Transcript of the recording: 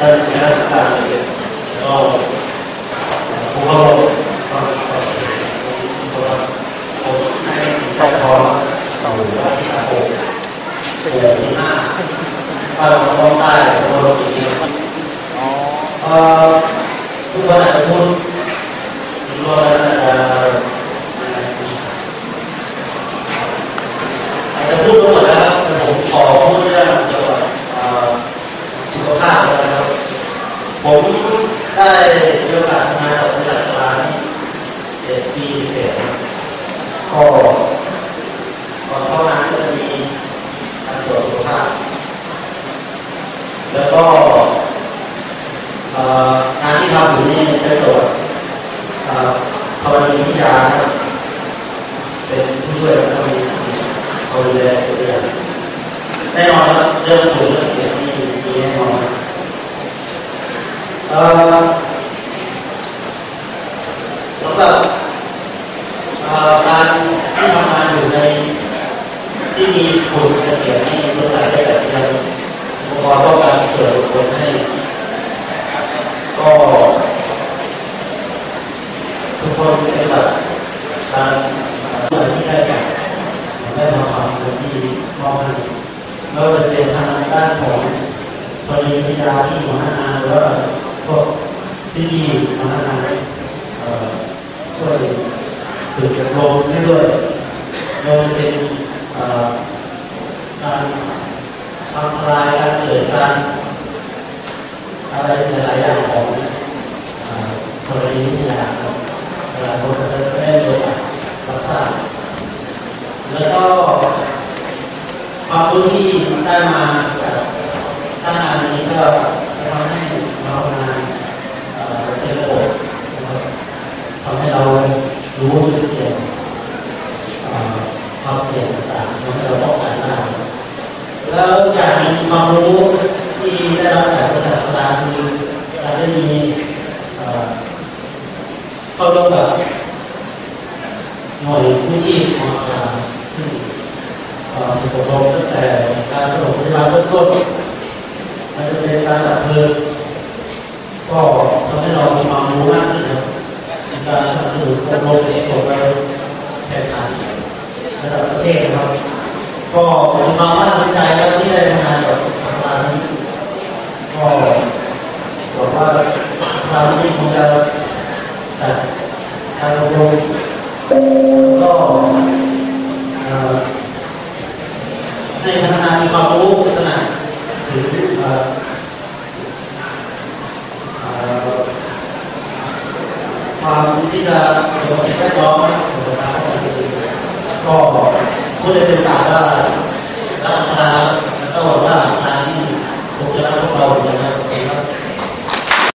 ท่านคณะกรรมการเลยก็ผมก็ก็ก็ผมให้เจคอต่อว่าที่อาโปปูที่หน้าถ้าเรามองใต้เราเราจริงๆเอ่อทุกคนอาจจะพูดรู้ว่าอาจจะอาจจะพูดทั้งหมดแล้วแต่ผมขอพูดเรื่องเกี่ยวกับสุขภาพนะครับ ผมได้มีโอกาสทำงานกับบริษัทมาเจ็ดปีเสร็จก็ก่อนเข้างาก็จะมีการตรวจสุขภาพ แล้วก็งานที่ทำอยู่นี่จะตรวจธรณีวิทยาเป็นผู้ช่วยนักวิทยาเขาดูแลตัวอย่างแน่นอนครับเรื่องสูเรื่องเสียงนี่มีแน่นอน สำหรับการที่ทำงานอยู่ในที่มีฝุ่นเสียงนี่บริษัทได้จัดเตรียมอุปกรณ์ป้องกันเกิดบุคคลให้ ก็ทุกคนปฏิบัติการเมื่อที่ได้จากได้มาทำในที่มอบให้ไม่ว่าจะเป็นทางด้านของปริญญาที่หัวหน้างานหรือว่า พวกที่ดีหัน้างานช่วยฝึกอบรมให้ด้วยโดยเป็นการทำลายการเกิดการอะไรหลายอย่างของกรณีที่อย่างเวลาเราจะได้เลยรับทราบแล้วก็ความรู้ที่ได้มาจากตั้งงานนี้ก็จะทำให้เราทำงานเป็นระบบทำให้เรารู้เสี่ยง รียงต่างๆทำให้เราป้องกันได้แล้วอย่างความรู้ที่ได้รับจากประชาชนคือการได้มีเข้าร่วมกับหน่วยผู้ชีพของเราซึ่งอบรมตั้งแต่การปฐมพยาบาลเบื้องต้นมันจะเป็นการดับเพลิงก็ทำให้เรามีความรู้มากขึ้นครับในการสนับสนุนอบรมเด็กของเรา ระดับประเทศนะครับ ก็ผมีความภาคใจแล้วที่ได้ทำงานกับทางร้านก็บอกว่าทางนี้คงจะจัดการอบรมก็ให้พนักงานมีความรู้ลักษณะถึงความที่จะเกี่ยวกับสิ่งแวดล้อมนะสุขภาพ ก็พูดได้เต็มปากว่ารักษา